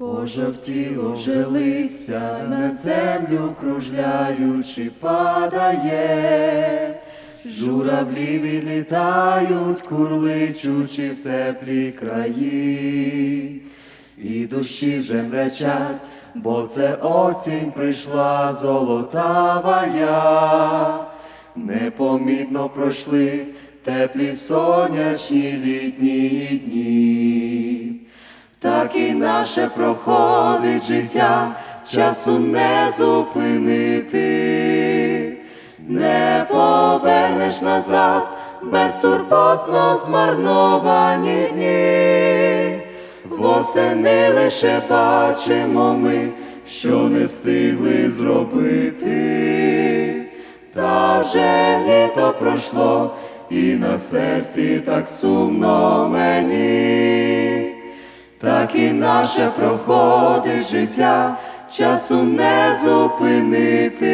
Пожовтіло вже листя на землю кружляючи падає, журавлі відлітають, курличучи в теплі краї, і душі вже мречать, бо це осінь прийшла золотавая, непомітно пройшли теплі сонячні літні дні. Так і наше проходить життя, часу не зупинити, не повернеш назад, безтурботно змарновані дні. Восени лише бачимо ми, що не встигли зробити, та вже літо пройшло, і на серці так сумно мені. Так і наше проходить життя, часу не зупинити,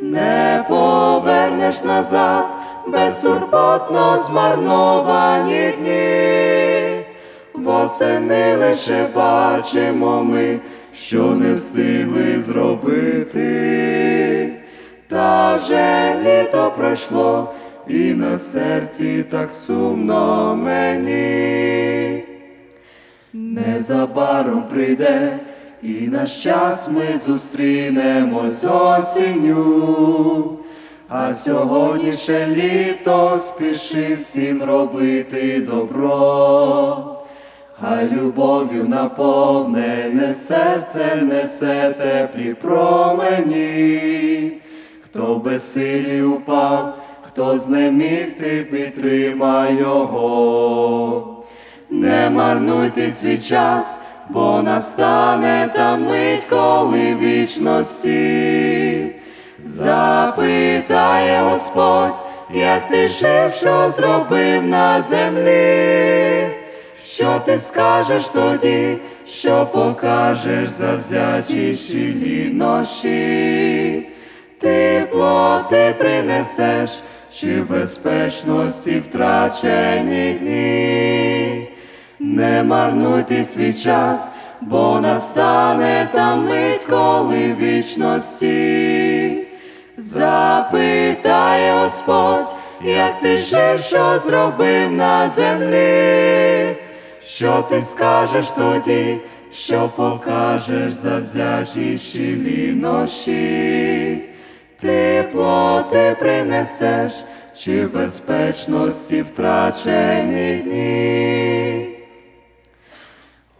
не повернеш назад, безтурботно змарновані дні. Восени лише бачимо ми, що не встигли зробити, та вже літо пройшло, і на серці так сумно мені. Незабаром прийде, і наш час ми зустрінемось осінню, а сьогодні ще літо спішив всім робити добро, а любов'ю наповнене серце несе теплі промені, хто безсилі упав, хто знеміг, ти підтримай його. Не марнуйте свій час, бо настане та мить, коли вічності. Запитає Господь, як ти жив, що зробив на землі, що ти скажеш тоді, що покажеш завзятіші лінощі, ти принесеш, чи в безпечності втрачені дні. Не марнуйте свій час, бо настане та мить, коли в вічності. Запитає Господь, як ти жив, що зробив на землі, що ти скажеш тоді, що покажеш завзятіші лінощі, ти принесеш, чи в безпечності втрачені дні.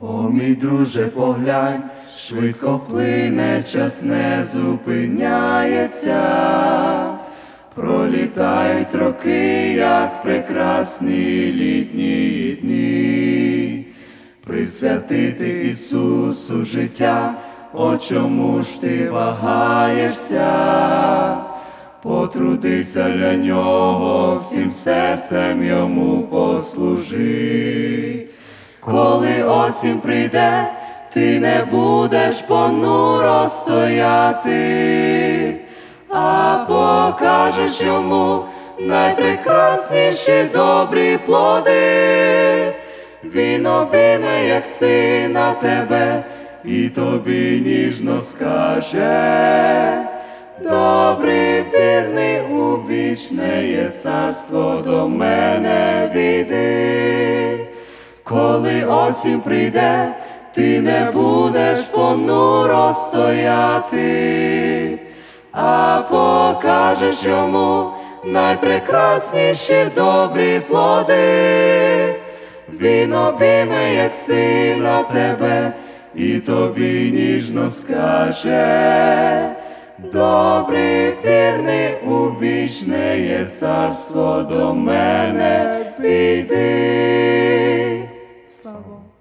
О, мій друже, поглянь, швидко плине, час не зупиняється, пролітають роки, як прекрасні літні дні, присвятити Ісусу життя, о чому ж ти вагаєшся? Потрудися для нього, всім серцем йому послужи. Коли осінь прийде, ти не будеш понуро стояти, а покажеш йому найпрекрасніші добрі плоди. Він обійме, як сина тебе, і тобі ніжно скаже. Добрий, вірний, у вічне є царство до мене віди. Коли осінь прийде, ти не будеш понуро стояти, а покажеш йому найпрекрасніші добрі плоди. Він обійме, як сина тебе, і тобі ніжно скаже. Добрий, вірний, у вічне є царство до мене війди. 老公。